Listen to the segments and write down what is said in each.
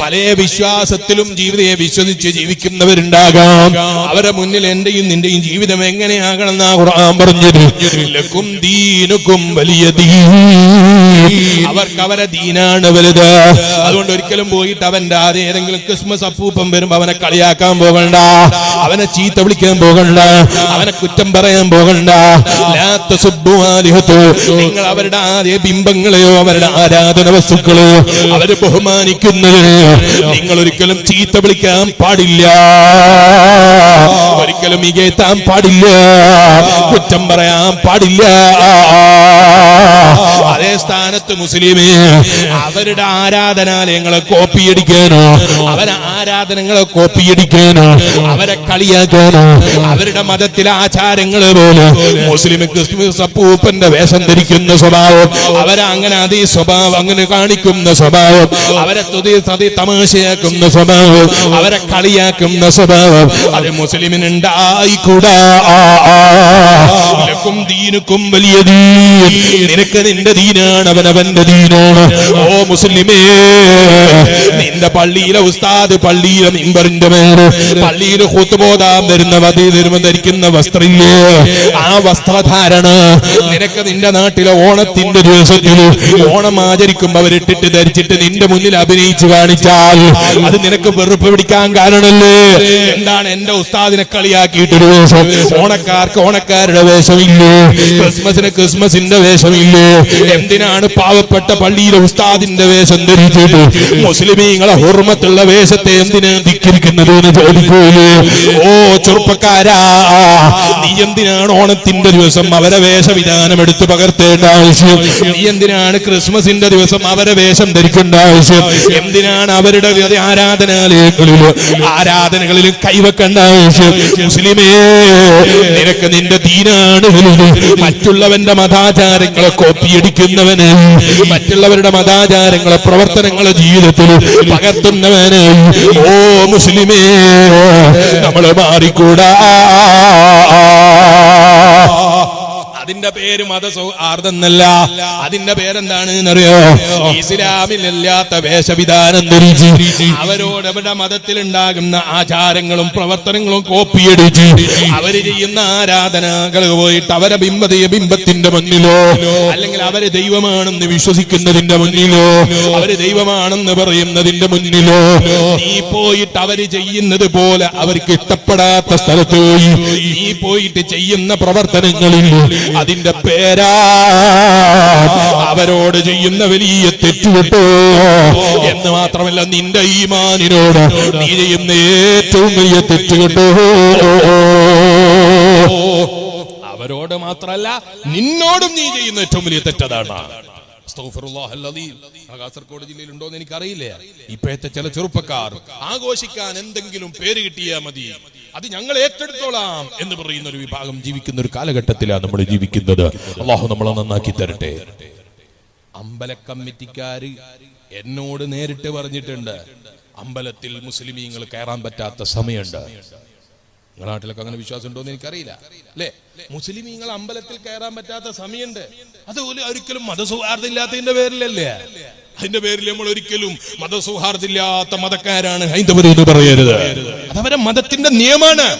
പല വിശ്വാസത്തിലും ജീവിതയെ വിശ്വസിച്ച് ജീവിക്കുന്നവരുണ്ടാകാം. അവരെ മുന്നിൽ എന്റെയും നിന്റെയും ജീവിതം എങ്ങനെയാകണം എന്നാ ഖുർആൻ പറഞ്ഞത്. ലക്കും ദീനുക്കും വലിയ അവർക്ക് അവരെ ദീനാണ് വലുത്. അതുകൊണ്ട് ഒരിക്കലും പോയിട്ട് അവന്റെ ആദ്യം ഏതെങ്കിലും ക്രിസ്മസ് അപ്പൂപ്പം വരുമ്പോ അവനെ കളിയാക്കാൻ പോകണ്ട. അവനെ ചീത്ത വിളിക്കാൻ പോകണ്ട. അവനെ കുറ്റം പറയാൻ പോകണ്ട. നിങ്ങൾ അവരുടെ ആദ്യ ബിംബങ്ങളെയോ അവരുടെ ആരാധന വസ്തുക്കളെയോ അവരെ ബഹുമാനിക്കുന്നതിന് നിങ്ങൾ ഒരിക്കലും ചീത്ത വിളിക്കാൻ പാടില്ല. ഒരിക്കലും പാടില്ല. കുറ്റം പറയാൻ പാടില്ല. അതേ സ്ഥാനത്ത് മുസ്ലിമേ അവരുടെ ആരാധനാലയങ്ങളെ കോപ്പിയടിക്കാനോ അവരെ ആരാധനകളെ കോപ്പിയടിക്കാനോ അവരെ കളിയാക്കാനോ അവരുടെ മതത്തിലെ ആചാരങ്ങൾ പോലെ മുസ്ലിം ക്രിസ്മസ് അപ്പൂപ്പന്റെ വേഷം ധരിക്കുന്ന സ്വഭാവം അവരെ അങ്ങനെ അതേ സ്വഭാവം അങ്ങനെ കാണിക്കുന്ന സ്വഭാവം അവരെ തുതി തതി തമാശയാക്കുന്ന സ്വഭാവം അവരെ കളിയാക്കുന്ന സ്വഭാവം അത് മുസ്ലിമിന് ലക്കും ദീനുക്കും വലിയ ദീൻ. നിനക്ക് നിന്റെ ദീനാണ് അവനവന്റെ ദീനാണ്. ഓ മുസ്ലിമേ നിന്റെ പള്ളിയിലെ ഉസ്താദ് പള്ളിയിലെ മിമ്പറിന്റെ പേര്. പള്ളിയിൽ കൂത്തുപോതാൻ വരുന്ന വരുമ്പോ ധരിക്കുന്ന വസ്ത്രമില്ലേ ആ വസ്ത്രധാരണ നിനക്ക് നിന്റെ നാട്ടിലെ ഓണത്തിന്റെ ദിവസത്തിൽ ഓണം ആചരിക്കുമ്പോ അവരിട്ടിട്ട് ധരിച്ചിട്ട് നിന്റെ മുന്നിൽ അഭിനയിച്ചു കാണിച്ചാൽ അത് നിനക്ക് വെറുപ്പ് പിടിക്കാൻ കാരണല്ലേ? എന്താണ് എന്റെ ഉസ്താദിനെ കളിയാക്കിയിട്ടൊരു വേഷം? ഓണക്കാർക്ക് ഓണക്കാരുടെ വേഷമില്ലേ? ക്രിസ്മസിന് ക്രിസ്മസിന്റെ വേഷമില്ലേ? എന്തിനാണ് പാവപ്പെട്ട പള്ളിയിലെ ഉസ്താദിന്റെ വേഷം ധരിച്ചിട്ട് ഹുർമത്തുള്ള വേഷത്തെ എന്തിനാ ധിക്കരിക്കുന്നത് എന്ന് ചോദിക്കൂലേ ഓ ചെറുപ്പക്കാരാ നീ എന്തിനാണ് ഓണത്തിന്റെ ദിവസം അവരെ വേഷവിധാനം എടുത്തു പകർത്തേണ്ട ആവശ്യം? നീ എന്തിനാണ് ക്രിസ്മസിന്റെ ദിവസം അവരെ വേഷം ധരിക്കേണ്ട ആവശ്യം? എന്തിനാണ് അവരുടെ ആരാധനാലയങ്ങളിലും ആരാധനകളിലും കൈവക്കേണ്ട ആവശ്യം? മുസ്ലിമേ നിനക്ക് നിന്റെ ദീനാണ് മറ്റുള്ളവന്റെ മതാചാരങ്ങളെ കോപ്പിയടിക്കുന്നവന് മറ്റുള്ളവരുടെ മതാചാരങ്ങളെ പ്രവർത്തനങ്ങളെ ജീവിതത്തിൽ പകർത്തുന്നവന് ഓ മുസ്ലിമേ നമ്മൾ മാറിക്കൂടാ. അതിന്റെ പേര് മതസൗഹാർദ്ദെന്നല്ല അതിന്റെ പേരെന്താണ് എന്നറിയോ ഇസ്ലാമിലല്ലാത്ത വേഷവിധാനം ധരിച്ച് അവരോട് അവരുടെ മതത്തിൽ ഉണ്ടാകുന്ന ആചാരങ്ങളും പ്രവർത്തനങ്ങളും കോപ്പിയടിച്ച് അവർ ചെയ്യുന്ന ആരാധനകൾ പോയിട്ട് അവരെ ബിംബതയ ബിംബത്തിന്റെ മുന്നിലോ അല്ലെങ്കിൽ അവർ ദൈവമാണെന്ന് വിശ്വസിക്കുന്നതിന്റെ മുന്നിലോ അവർ ദൈവമാണെന്ന് പറയുന്നതിന്റെ മുന്നിലോ നീ പോയിട്ട് അവർ ചെയ്യുന്നത് പോലെ അവർക്ക് ഇഷ്ടപ്പെടാത്ത സ്ഥലത്ത് പോയി നീ പോയിട്ട് ചെയ്യുന്ന പ്രവർത്തനങ്ങളിൽ അതിന്റെ പേരാ അവരോട് ചെയ്യുന്ന വലിയ തെറ്റുകെട്ടോ എന്ന് മാത്രമല്ല നിന്റെ ഈമാനിനോട് നീ ചെയ്യുന്ന ഏറ്റവും വലിയ തെറ്റുകെട്ടോ. അവരോട് മാത്രമല്ല നിന്നോടും നീ ചെയ്യുന്ന ഏറ്റവും വലിയ തെറ്റതാണ് കാസർകോട് ജില്ലയിൽ ഉണ്ടോ എന്ന് എനിക്കറിയില്ല. ഇപ്പോഴത്തെ ചില ചെറുപ്പക്കാർ ആഘോഷിക്കാൻ എന്തെങ്കിലും പേര് കിട്ടിയാ മതി. അത് ഞങ്ങൾ ഏറ്റെടുത്തോളാം എന്ന് പറയുന്ന ഒരു വിഭാഗം ജീവിക്കുന്ന ഒരു കാലഘട്ടത്തിലാണ് നമ്മൾ ജീവിക്കുന്നത്. അള്ളാഹു നമ്മളെ നന്നാക്കി തരട്ടെ. അമ്പല കമ്മിറ്റിക്കാര് എന്നോട് നേരിട്ട് പറഞ്ഞിട്ടുണ്ട് അമ്പലത്തിൽ മുസ്ലിമീങ്ങൾ കയറാൻ പറ്റാത്ത സമയമുണ്ട്. നിങ്ങളുടെ നാട്ടിലൊക്കെ അങ്ങനെ വിശ്വാസം ഉണ്ടോ എന്ന് എനിക്കറിയില്ല. അല്ലേ? മുസ്ലിമീങ്ങൾ അമ്പലത്തിൽ കയറാൻ പറ്റാത്ത സമയമുണ്ട്. അതുപോലെ ഒരിക്കലും മതസൗഹാർദ്ദം ഇല്ലാത്തതിന്റെ പേരിലല്ലേ? അതിന്റെ പേരിൽ നമ്മൾ ഒരിക്കലും മതസൗഹാർദ്ദമില്ലാത്ത മതക്കാരാണ്. ഹൈന്ദവർ എന്ന് പറയരുത്. അതവരെ മതത്തിന്റെ നിയമാണ്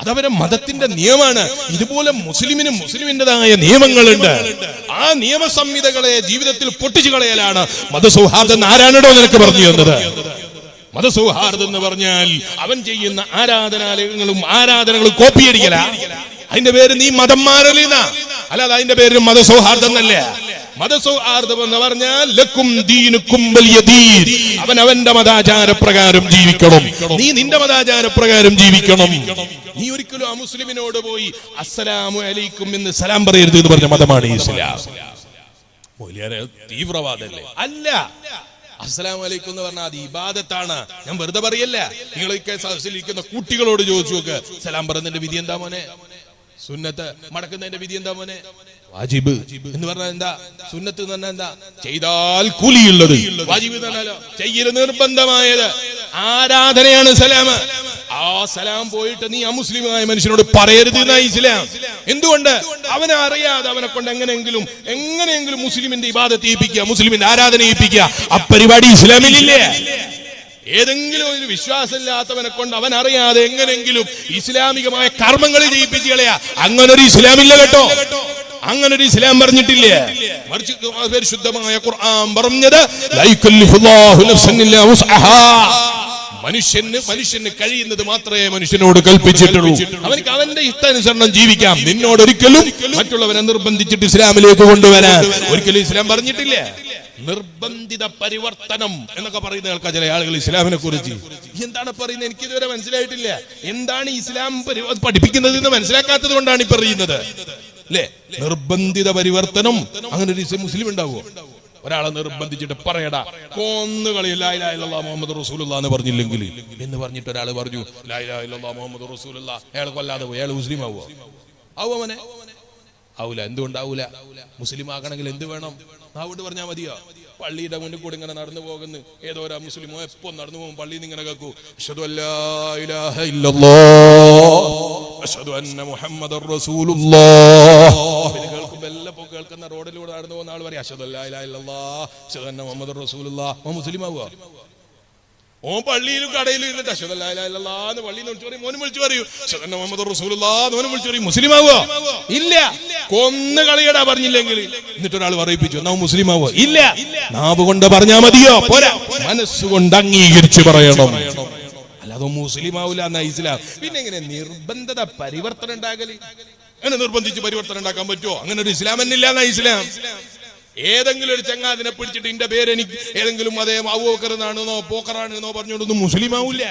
അതവരെ മതത്തിന്റെ നിയമമാണ്. ഇതുപോലെ മുസ്ലിമിനും മുസ്ലിമിന്റെതായ നിയമങ്ങളുണ്ട്. ആ നിയമ സംഹിതകളെ ജീവിതത്തിൽ പൊട്ടിച്ചു കളയലാണ് മതസൗഹാർദ്ദം ആരാണോ നിനക്ക് പറഞ്ഞു തന്നത്? മതസൗഹാർദ്ദം എന്ന് പറഞ്ഞാൽ അവൻ ചെയ്യുന്ന ആരാധനാലയങ്ങളും ആരാധനകളും കോപ്പിയടിക്കല അതിന്റെ പേര് നീ മതം മാറലിന അല്ലാതെ അതിന്റെ പേര് മതസൗഹാർദ്ദം എന്നല്ല? മതസൗഹാർദ്ദം എന്ന് പറഞ്ഞാൽ ലക്കും ദീനുക്കും വലിയ ദീൻ. അവൻ അവന്റെ മതാചാര പ്രകാരം ജീവിക്കണം. നീ നിന്റെ മതാചാര പ്രകാരം ജീവിക്കണം. നീ ഒരിക്കലും ആ മുസ്ലിമിനോട് പോയി അസ്സലാമു അലൈക്കും എന്ന് സലാം പറയരുത് എന്ന് പറഞ്ഞ മതമാണ് ഇസ്ലാം. തീവ്രവാദല്ലേ? അല്ല. അസ്സലാമു അലൈക്കും എന്ന് പറഞ്ഞാൽ അത് ഇബാദത്താണ്. ഞാൻ വെറുതെ പറയല്ല. നിങ്ങളൊക്കെ സദസ്സിലിരിക്കുന്ന കുട്ടികളോട് ചോദിച്ചു നോക്ക്. സലാം പറഞ്ഞതിന്റെ വിധി എന്താ മോനെ? സുന്നത്ത് മടക്കുന്നതിന്റെ വിധി എന്താ മോനെ? വാജിബ്. എന്ന് പറഞ്ഞാൽ എന്താ? സുന്നത്ത് എന്ന് പറഞ്ഞാൽ എന്താ? ചെയ്താൽ കൂലിയുള്ളത്. വാജിബ് ചെയ്യൽ നിർബന്ധമായത്. ആരാധനയാണ് സലാം ആ സലാം പോയിട്ട് നീ അമുസ്ലിമായ മനുഷ്യനോട് പറയരുത് എന്നാ ഇസ്ലാം. എന്തുകൊണ്ട്? അവനെ അറിയാതെ അവനെ കൊണ്ട് എങ്ങനെയെങ്കിലും എങ്ങനെയെങ്കിലും മുസ്ലിമിന്റെ ഇബാദത്ത് ഏൽപ്പിക്കുക മുസ്ലിമിന്റെ ആരാധന ഏൽപ്പിക്കുക. ആ പരിപാടി ഇസ്ലാമിലില്ലേ? ഏതെങ്കിലും ഒരു വിശ്വാസമില്ലാത്തവനെ കൊണ്ട് അവൻ അറിയാതെ എങ്ങനെങ്കിലും ഇസ്ലാമികമായ കർമ്മങ്ങൾ ചെയ്യിപ്പിച്ച് കളയാ. അങ്ങനെ ഒരു ഇസ്ലാമില്ല കേട്ടോ. അങ്ങനെ ഒരു ഇസ്ലാം പറഞ്ഞിട്ടില്ലേ? മറിച്ച് പരിശുദ്ധമായ ഖുർആൻ പറഞ്ഞത് "ലാ യുകല്ലിഫുല്ലാഹു നഫ്സൻ ഇല്ലാ മനുഷ്യന് മനുഷ്യന് കഴിയുന്നത് മാത്രമേ മനുഷ്യനോട് കൽപ്പിച്ചിട്ടുള്ളൂ. അവനക്ക് അവന്റെ ഇഷ്ടാനുസരണം ജീവിക്കാം. നിന്നോട് ഒരിക്കലും മറ്റുള്ളവരെ നിർബന്ധിച്ചിട്ട് ഇസ്ലാമിലേക്ക് കൊണ്ടുവരാൻ ഒരിക്കലും ഇസ്ലാം പറഞ്ഞിട്ടില്ലേ? നിർബന്ധിത പരിവർത്തനം എന്നൊക്കെ പറയുന്ന കേൾക്കാം ചില ആളുകൾ ഇസ്ലാമിനെ കുറിച്ച്. എന്താണ് പറയുന്നത്? എനിക്ക് ഇതുവരെ മനസ്സിലായിട്ടില്ല. എന്താണ് ഇസ്ലാം പഠിപ്പിക്കുന്നത് എന്ന് മനസ്സിലാക്കാത്തത് കൊണ്ടാണ് ഈ പറയുന്നത്. അല്ലേ? നിർബന്ധിത പരിവർത്തനം. അങ്ങനെ ഒരു മുസ്ലിം ഉണ്ടാവുമോ ഒരാളെ നിർബന്ധിച്ചിട്ട് പറയടാ കൊന്നുകളി മുഹമ്മദ് റസൂലുള്ള എന്ന് പറഞ്ഞില്ലെങ്കിൽ എന്ന് പറഞ്ഞിട്ട് ഒരാൾ പറഞ്ഞു മുഹമ്മദ് റസൂലുള്ള അയാൾ കൊല്ലാതെ പോയി അയാൾ മുസ്ലിം ആവുമോ ആവോ അവനെ? ആവൂല. എന്തുകൊണ്ടാവൂല? മുസ്ലിം ആകണമെങ്കിൽ എന്ത് വേണം? നാവോട്ട് പറഞ്ഞാൽ മതിയോ? പള്ളിയുടെ മുന്നിൽ കൂടി ഇങ്ങനെ നടന്നു പോകുന്നു. ഏതോ ഒരാ മുസ്ലിമോ എപ്പോ നടന്നു പോകും? പള്ളിയിൽ ഇങ്ങനെ കേൾക്കൂ. ഇപ്പൊ കേൾക്കുന്ന റോഡിലൂടെ നടന്നു പോകുന്ന ആൾ പറയും അന്ന മുഹമ്മദർ റസൂലുള്ളാഹ് മുസ്ലിം ആവുക ഓൻ പള്ളിയിലും കടയിലും ഇരുന്നിട്ട് എന്ന് പള്ളിയിൽ വിളിച്ചു പറയും. മോനും വിളിച്ചു പറയൂ അഷ്ഹദു റസൂലുള്ള മോനും വിളിച്ചു പറയും. മുസ്ലിം ആവുക ഇല്ല. കൊന്നു കളിയടാ പറഞ്ഞില്ലെങ്കിൽ. എന്നിട്ട് ഒരാൾ പറയിപ്പിച്ചു എന്നാ മുസ്ലിം ആവോ ഇല്ല. നാവ് കൊണ്ട് പറഞ്ഞാ മതിയോ? പോരാ. മനസ്സുകൊണ്ട് അംഗീകരിച്ചു പറയണം. അല്ലാതെ മുസ്ലിം ആവൂല എന്നാ ഇസ്ലാം. പിന്നെ എങ്ങനെ നിർബന്ധത പരിവർത്തനം ഉണ്ടാകൽ? അങ്ങനെ നിർബന്ധിച്ച് പരിവർത്തനം ഉണ്ടാക്കാൻ പറ്റുമോ അങ്ങനെ ഒരു ഇസ്ലാം എന്നില്ല എന്നാ ഇസ്ലാം. ഏതെങ്കിലും ഒരു ചങ്ങാതിനെ പിടിച്ചിട്ട് എന്റെ പേര് എനിക്ക് ഏതെങ്കിലും അതേ അബൂബക്കർ എന്നാണെന്നോ പോക്കറാണെന്നോ പറഞ്ഞുകൊണ്ടൊന്നും മുസ്ലിം ആവൂല